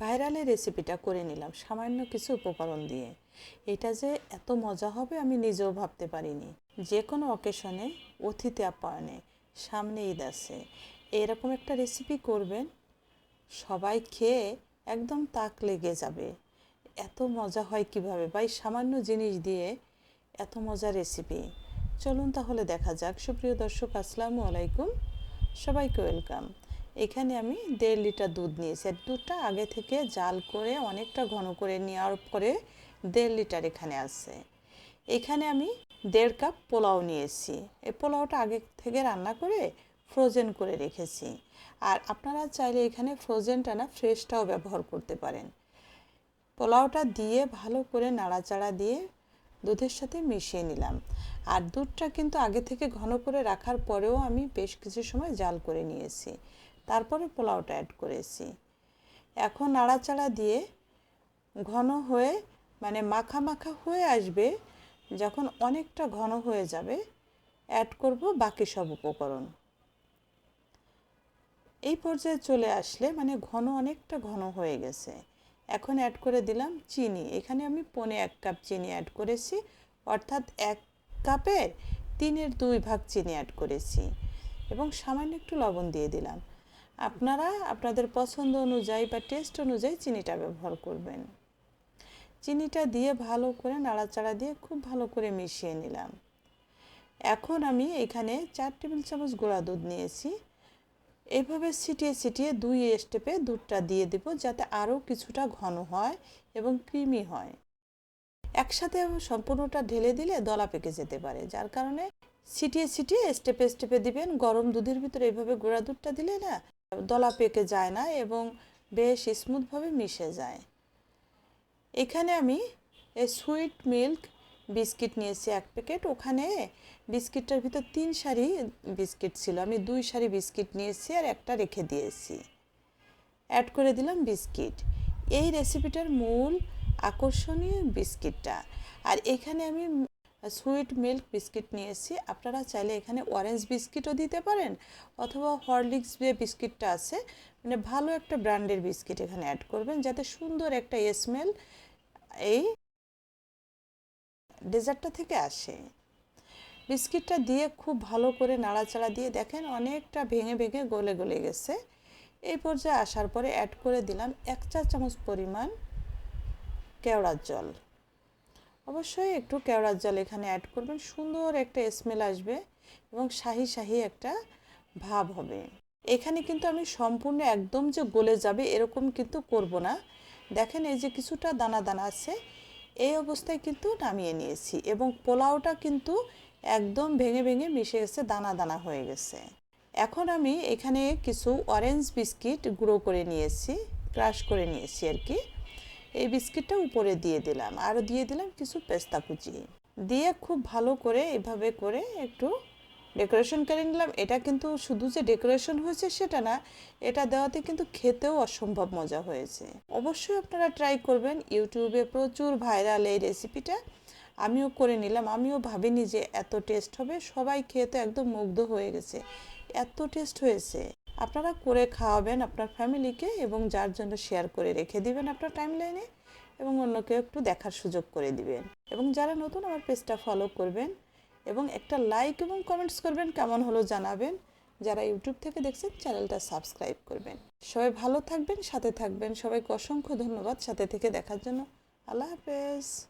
ভাইরালের রেসিপিটা করে নিলাম, সামান্য কিছু উপকরণ দিয়ে। এটা যে এত মজা হবে আমি নিজেও ভাবতে পারিনি। যে কোনো অকেশনে অতিথি আপ্যায়নে, সামনে ঈদ আছে, এরকম একটা রেসিপি করবেন, সবাই খেয়ে একদম তাক লেগে যাবে। এত মজা হয় কীভাবে? ভাই, সামান্য জিনিস দিয়ে এত মজা রেসিপি চলুন তাহলে দেখা যাক। সুপ্রিয় দর্শক, আসসালামু আলাইকুম। সবাইকে ওয়েলকাম এখানে আমি দেড় লিটার দুধ নিয়েছি। আর দুধটা আগে থেকে জাল করে অনেকটা ঘন করে নেওয়ার পরে দেড় লিটার এখানে আছে। এখানে আমি দেড় কাপ পোলাও নিয়েছি। এই পোলাওটা আগে থেকে রান্না করে ফ্রোজেন করে রেখেছি। আর আপনারা চাইলে এখানে ফ্রোজেনটা না ফ্রেশটাও ব্যবহার করতে পারেন। পোলাওটা দিয়ে ভালো করে নাড়াচাড়া দিয়ে দুধের সাথে মিশিয়ে নিলাম। আর দুধটা কিন্তু আগে থেকে ঘন করে রাখার পরেও আমি বেশ কিছু সময় জাল করে নিয়েছি। তারপরে পোলাওটা অ্যাড করেছি। এখন নাড়াচাড়া দিয়ে ঘন হয়ে মানে মাখা মাখা হয়ে আসবে, যখন অনেকটা ঘন হয়ে যাবে অ্যাড করব বাকি সব উপকরণ। এই পর্যায়ে চলে আসলে মানে ঘন অনেকটা ঘন হয়ে গেছে। এখন অ্যাড করে দিলাম চিনি। এখানে আমি পনে এক কাপ চিনি অ্যাড করেছি, অর্থাৎ এক কাপের তিনের দুই ভাগ চিনি অ্যাড করেছি। এবং সামান্য একটু লবণ দিয়ে দিলাম। আপনারা আপনাদের পছন্দ অনুযায়ী বা টেস্ট অনুযায়ী চিনিটা ব্যবহার করবেন। চিনিটা দিয়ে ভালো করে নাড়াচাড়া দিয়ে খুব ভালো করে মিশিয়ে নিলাম। এখন আমি এখানে চার টেবিল চামচ গোড়া দুধ নিয়েছি। এইভাবে ছিটিয়ে ছিটিয়ে দুই স্টেপে দুধটা দিয়ে দেব যাতে আরও কিছুটা ঘন হয় এবং ক্রিমি হয়। একসাথে সম্পূর্ণটা ঢেলে দিলে দলা পেকে যেতে পারে, যার কারণে ছিটিয়ে ছিটিয়ে স্টেপে স্টেপে দিবেন। গরম দুধের ভিতরে এইভাবে গুঁড়া দুধটা দিলে না, দলা পেকে যায় না এবং বেশ স্মুথভাবে মিশে যায়। এখানে আমি এই সুইট মিল্ক বিস্কিট নিয়েছি এক প্যাকেট। ওখানে বিস্কিটটার ভিতর তিন সারি বিস্কিট ছিল। আমি দুই সারি বিস্কিট নিয়েছি আর একটা রেখে দিয়েছি। অ্যাড করে দিলাম বিস্কিট। এই রেসিপিটার মূল আকর্ষণীয় বিস্কিটটা। আর এখানে আমি সুইট মিল্ক বিস্কিট নিয়ে নিয়েছি। আপনারা চাইলে এখানে অরেঞ্জ বিস্কিটও দিতে পারেন অথবা হরলিক্স যে বিস্কিটটা আছে মানে ভালো একটা ব্র্যান্ডের বিস্কিট এখানে অ্যাড করবেন যাতে সুন্দর একটা স্মেল এই ডেজার্টটা থেকে আসে। বিস্কিটটা দিয়ে খুব ভালো করে নাড়াচাড়া দিয়ে দেখেন অনেকটা ভেঙে ভেঙে গলে গলে গেছে। এই পর্যায়ে আসার পরে অ্যাড করে দিলাম এক চা চামচ পরিমাণ কেওড়ার জল। অবশ্যই একটু কেওড়ার জল এখানে অ্যাড করবেন। সুন্দর একটা স্মেল আসবে এবং শাহি শাহি একটা ভাব হবে। এখানে কিন্তু আমি সম্পূর্ণ একদম যে গলে যাবে এরকম কিন্তু করব না। দেখেন এই যে কিছুটা দানা দানা আছে, এই অবস্থায় কিন্তু নামিয়ে নিয়েছি এবং পোলাওটা কিন্তু একদম ভেঙে ভেঙে মিশে গেছে, দানা দানা হয়ে গেছে। এখন আমি এখানে কিছু অরেঞ্জ বিস্কিট গুঁড়ো করে নিয়েছি ক্রাশ করে নিয়েছি আর কি। এই বিস্কিটটা উপরে দিয়ে দিলাম। আর দিয়ে দিলাম কিছু পেস্তা কুচি। দিয়ে খুব ভালো করে এভাবে করে একটু ডেকোরেশন করে নিলাম। এটা কিন্তু শুধু যে ডেকোরেশন হয়েছে সেটা না, এটা দেওয়াতে কিন্তু খেতেও অসম্ভব মজা হয়েছে। অবশ্যই আপনারা ট্রাই করবেন। ইউটিউবে প্রচুর ভাইরাল এই রেসিপিটা আমিও করে নিলাম। আমিও ভাবিনি যে এত টেস্ট হবে। সবাই খেয়ে তো একদম মুগ্ধ হয়ে গেছে। এত টেস্ট হয়েছে। আপনারা করে খাওয়াবেন আপনার ফ্যামিলিকে এবং যার জন্য শেয়ার করে রেখে দিবেন আপনার টাইম লাইনে এবং অন্যকে একটু দেখার সুযোগ করে দিবেন। এবং যারা নতুন আমার পেজটা ফলো করবেন এবং একটা লাইক এবং কমেন্টস করবেন, কেমন হলো জানাবেন। যারা ইউটিউব থেকে দেখছেন, চ্যানেলটা সাবস্ক্রাইব করবেন। সবাই ভালো থাকবেন, সাথে থাকবেন। সবাইকে অসংখ্য ধন্যবাদ। সাথে থেকে দেখার জন্য আল্লাহ হাফেজ।